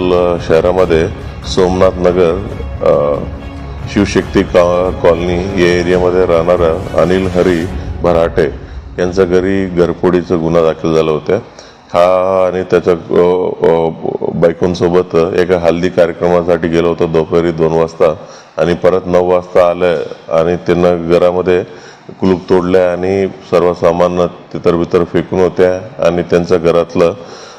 शहरामध्ये सोमनाथ नगर शिवशक्ती का कॉलनी या एरियामध्ये राहणारा अनिल हरी भराटे यांच्या घरी घरफोडीचा गुन्हा दाखल झाला होता. हा आणि त्याच्या बायकोंसोबत एका हल्दी कार्यक्रमासाठी गेलो होतो दुपारी दोन वाजता आणि परत नऊ वाजता आलं आणि त्यांना घरामध्ये कुलूप तोडल्या आणि सर्व सामान तितर बितर फेकून होत्या आणि त्यांच्या घरातलं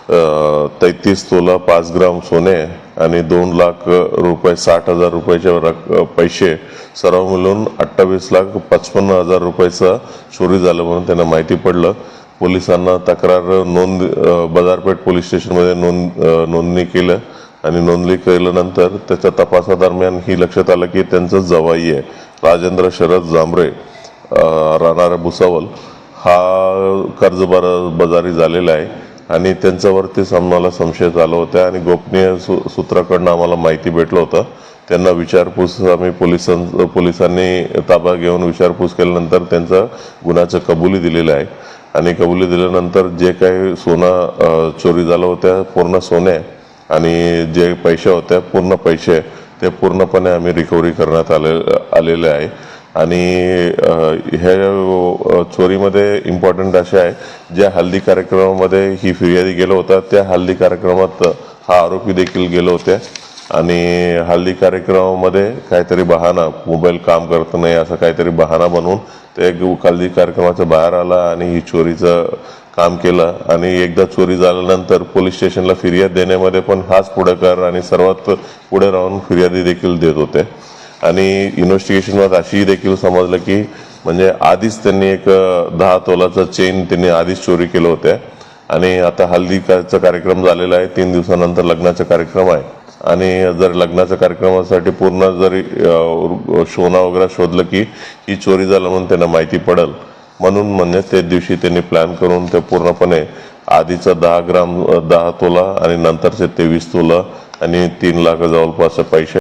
तेहतीस तोला पाच ग्राम सोने आणि दोन लाख रुपये साठ हजार रुपयाचे रक पैसे सर्व मिळून अठ्ठावीस लाख पचपन्न हजार रुपयाचं चोरी झालं म्हणून त्यांना माहिती पडलं. पोलिसांना तक्रार नोंद बाजारपेठ पोलीस स्टेशनमध्ये नोंद नोंदणी केलं आणि नोंदणी केल्यानंतर त्याच्या तपासादरम्यान ही लक्षात आलं की त्यांचं जवाई आहे. राजेंद्र शरद जांभरे अ, राहणारा भुसावल. हा कर्ज बाजारी झालेला आहे. आणि त्यांच्यावरती आम्हाला संशय झाला होता आणि गोपनीय सू सूत्राकडनं आम्हाला माहिती भेटलं होतं. त्यांना विचारपूस आम्ही पोलिसां पोलिसांनी ताबा घेऊन विचारपूस केल्यानंतर त्यांचा गुन्ह्याचं कबुली दिलेलं आहे. आणि कबुली दिल्यानंतर जे काही सोनं चोरी झालं होत्या पूर्ण सोने आणि जे पैसे होत्या पूर्ण पैसे ते पूर्णपणे आम्ही रिकव्हरी करण्यात आले आलेले आहे. आणि ह्या चोरीमध्ये इम्पॉर्टंट असे आहे ज्या हल्दी कार्यक्रमामध्ये ही फिर्यादी गेलो होता त्या हल्दी कार्यक्रमात हा आरोपी देखील गेलो होते. आणि हल्दी कार्यक्रमामध्ये काहीतरी बहाणा मोबाईल काम करत नाही असं काहीतरी बहाणा बनवून ते हल्दी कार्यक्रमाच्या बाहेर आला आणि ही चोरीचं काम केलं. आणि एकदा चोरी झाल्यानंतर पोलीस स्टेशनला फिर्याद देण्यामध्ये पण हाच पुढेकार आणि सर्वात पुढे राहून फिर्यादी देखील देत होते. आणि इन्व्हेस्टिगेशनवर अशी देखील समजलं की म्हणजे आधीच त्यांनी एक दहा तोलाचं चेन त्यांनी आधीच चोरी केलं होत्या आणि आता हल्दीचा कार्यक्रम झालेला आहे तीन दिवसानंतर लग्नाचा कार्यक्रम आहे. आणि जर लग्नाच्या कार्यक्रमासाठी पूर्ण जरी शोना सोना वगैरे शोधलं की ही चोरी झालं म्हणून त्यांना माहिती पडेल. म्हणून म्हणजे त्या दिवशी त्यांनी प्लॅन करून ते पूर्णपणे आधीचा दहा ग्राम दहा तोला आणि नंतरचे तेवीस तोला आणि तीन लाख जवळपास पैसे